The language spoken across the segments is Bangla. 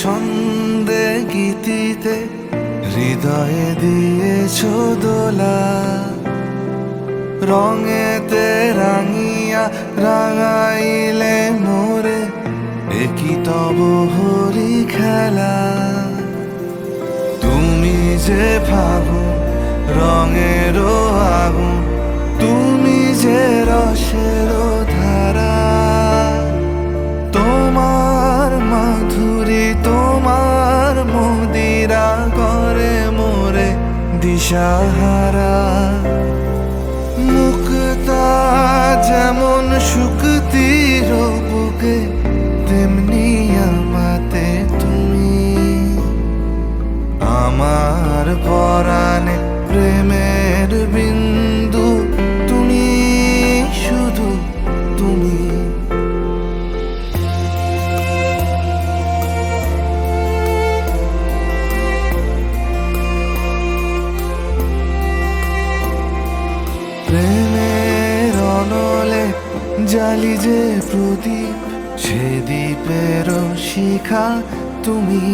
ছন্দে গীতিতে হৃদয়ে দিয়েছ দোলা। রঙেতে রাঙিয়া রাঙাইলে মোরে একই তব হরি খেলা। তুমি যে ফাগুন, রঙেরও আগুন, তুমি যে রসেরও ধারা। তোমার মাধুরী তোমার মুদিরা করে মোরে দিশাহারা। জালি যে প্রদীপ, সে দ্বীপের শিখা তুমি।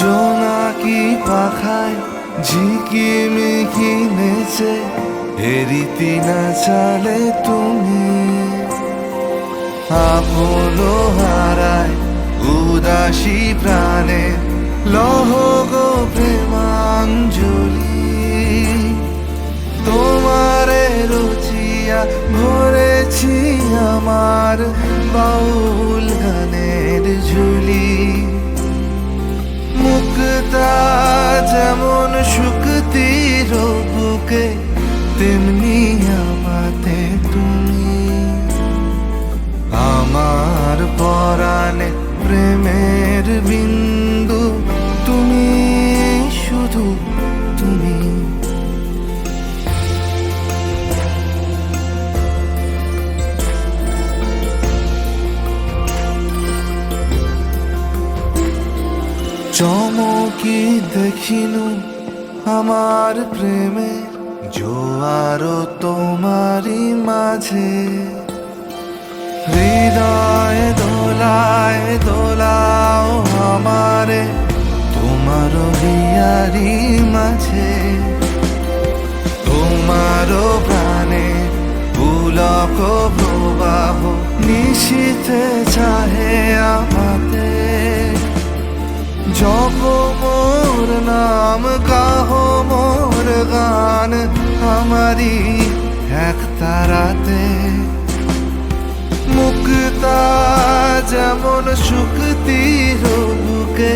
জোনাকি পাখায় ঝিকিমিকি নেচে এরিতি না চালে তুমি। আপনো হারায় উদাসী প্রাণে লহ গো প্রেমাঞ্জলি। আমার বাউল গানের ঝুলি। মুক্তা যেমন শুক্তির বুকে, তেমনি আমাতে তুমি। আমার পরাণে প্রেমের বিন্দু চমকি দেখিনু আমার প্রেমে জোয়ার তোমারই মাঝে। হৃদয় দোলায় দোলাও আমারে তোমার হিয়ারি মাঝে। তোমার প্রাণে পুলক প্রবাহ নিশীথে চাহে আমাতে। জপ মোর নাম কাহ মোর গান আমারি এক তারাতে মুক্তা যেমন শুক্তির বুকে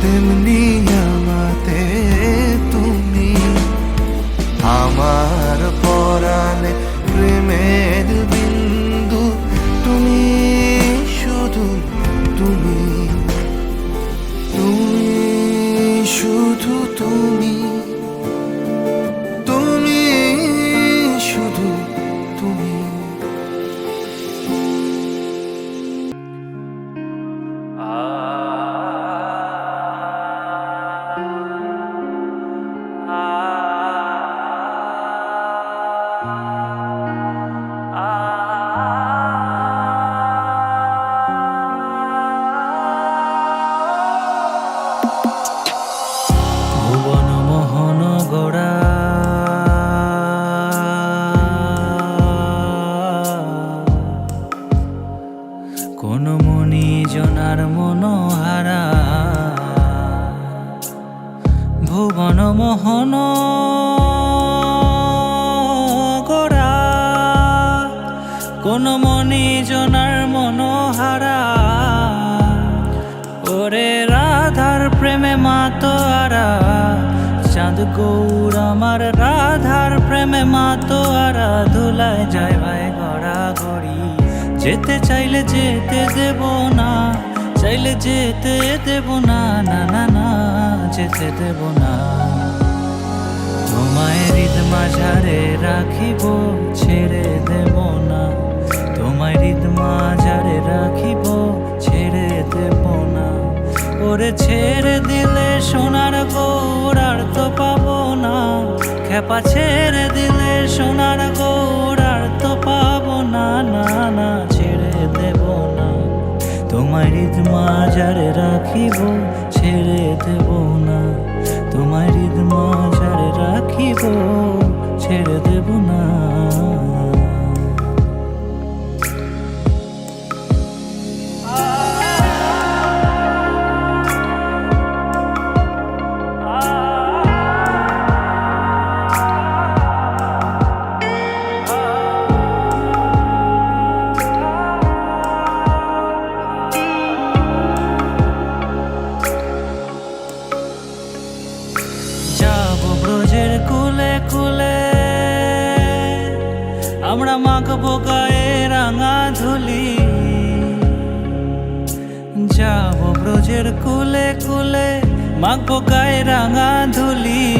তেমনি আমাতে তুমি আমার কোন মনি জনার মনোহারা? ওরে রাধার প্রেমে মাতোয়ারা, চাঁদ গৌর আমার রাধার প্রেমে মাতোয়ারা, ধুলায় যায় ভাই গড়া গড়ি যেতে চাইলে যেতে দেব না, চাইলে যেতে দেব না না না না, যেতে দেব না। তোমায় হৃদ মাঝারে রাখিব, ছেড়ে খেপা ছেড়ে দিলে সোনার গোড়ার তো পাবো না না না, ছেড়ে দেব না। তোমার ঈদ মাজারে রাখিব, ছেড়ে দেব না। তোমার ঈদ মাজারে রাখিব, ছেড়ে আমরা মাখবো গায়ে রাঙা ধুলি। যাব ব্রজের কুলে কুলে, মাখবো গায়ে রাঙা ধুলি।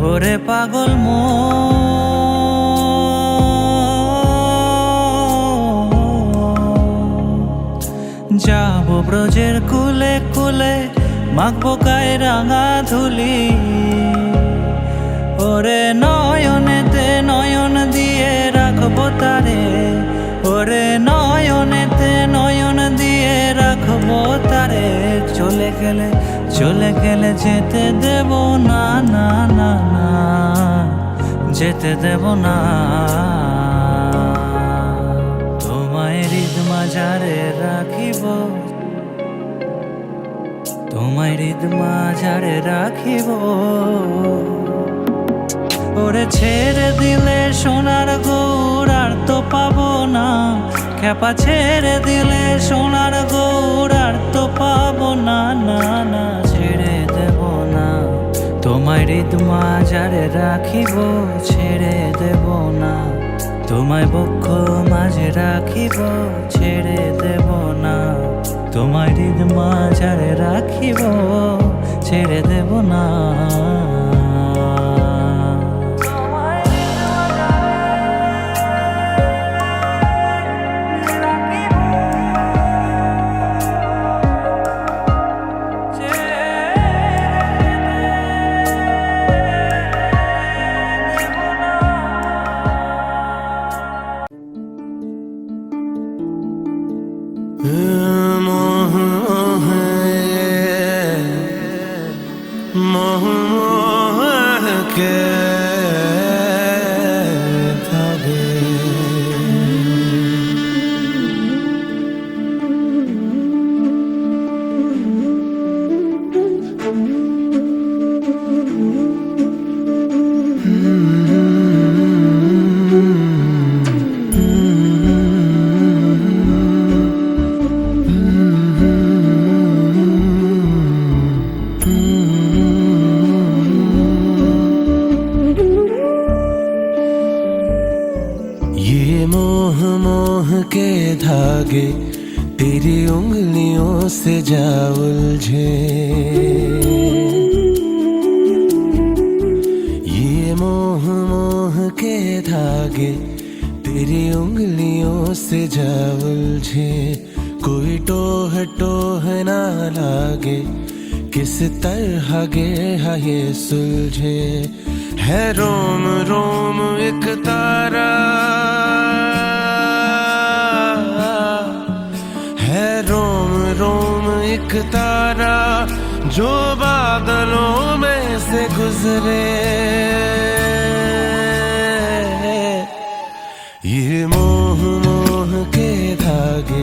ওরে পাগল মন। যাব ব্রজের কুলে কুলে, মাখবো গায়ে রাঙা ধুলি। ওরে নয়নেতে নয়ন দিয়ে রাখব তারে ওরে নয়নেতে নয়ন দিয়ে রাখব তারে। চলে গেলে চলে গেলে যেতে দেব না না না না, যেতে দেব না। তোমায় হৃদ মাজারে রাখিব, তোমায় হৃদ মাজারে রাখিব। ওরে ছেড়ে দিলে খেপা ছেড়ে দিলে সোনার গৌর আর তো পাবো না না না, ছেড়ে দেব না। তোমায় হৃদ মাজারে রাখিব, ছেড়ে দেব না। তোমায় বক্ষ মাঝে রাখিব, ছেড়ে দেব না। তোমায় হৃদ মাঝারে রাখিব, ছেড়ে দেব না। ये मोह मोह के धागे, तेरी उंगलियों से जा उलझे ये मोह मोह के धागे, तेरी उंगलियों से जा उलझे कोई टोह टोह ना लागे, किस तरह गे है ये सुलझे। है रोम रोम एक तारा जो बादलों में से गुजरे। ये मोह मोह के धागे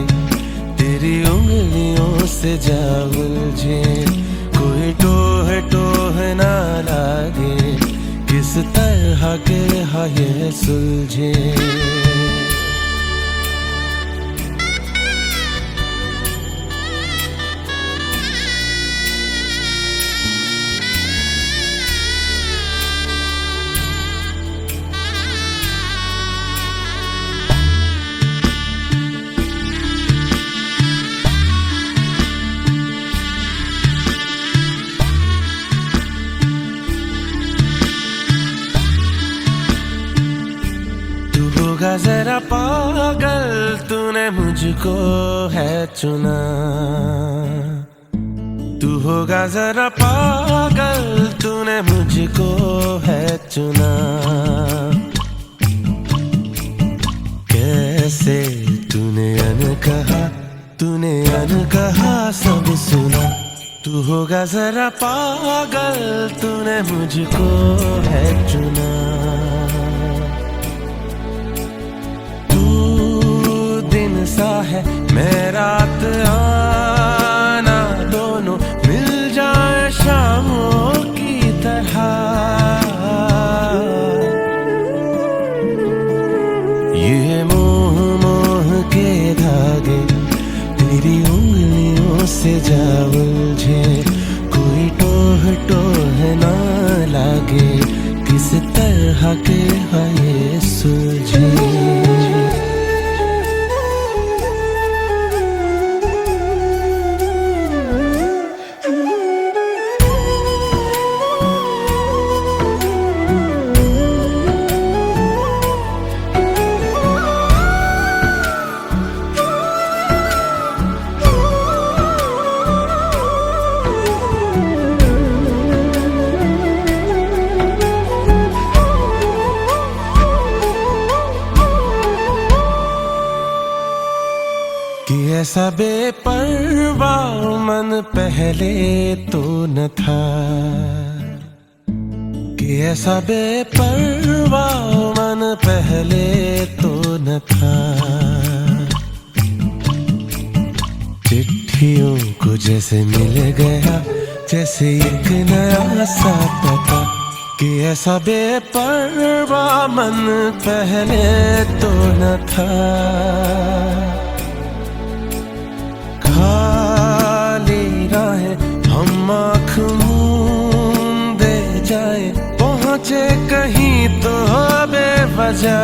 तेरी उंगलियों से जा। कोई टोह टोह ना लागे, किस तरह के है सुलझे। होगा जरा पागल, तूने मुझको है चुना। तू होगा जरा पागल, तूने मुझको है चुना। कैसे तूने अन कहा, तूने अन कहा सब सुना। तू होगा जरा पागल, तूने मुझको है चुना। है। मैं रात आना दोनों मिल जाए शामों की तरह। ये मोह मोह के धागे तेरी उंगलियों से जा कोई टोह टोह ना लागे, किस तरह के है सुलझे कि ऐसा बेपरवा मन पहले तो न था। कि ऐसा बेपरवा मन पहले तो न था। चिट्ठियों को जैसे मिल गया, जैसे एक नया सा पता। कि ऐसा बेपरवा मन पहले तो न था। पहुँचे कहीं तो बेवजह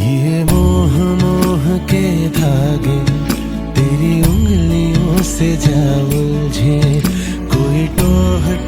ये मोह मोह के धागे तेरी उंगलियों से जा उलझे कोई टोह टोह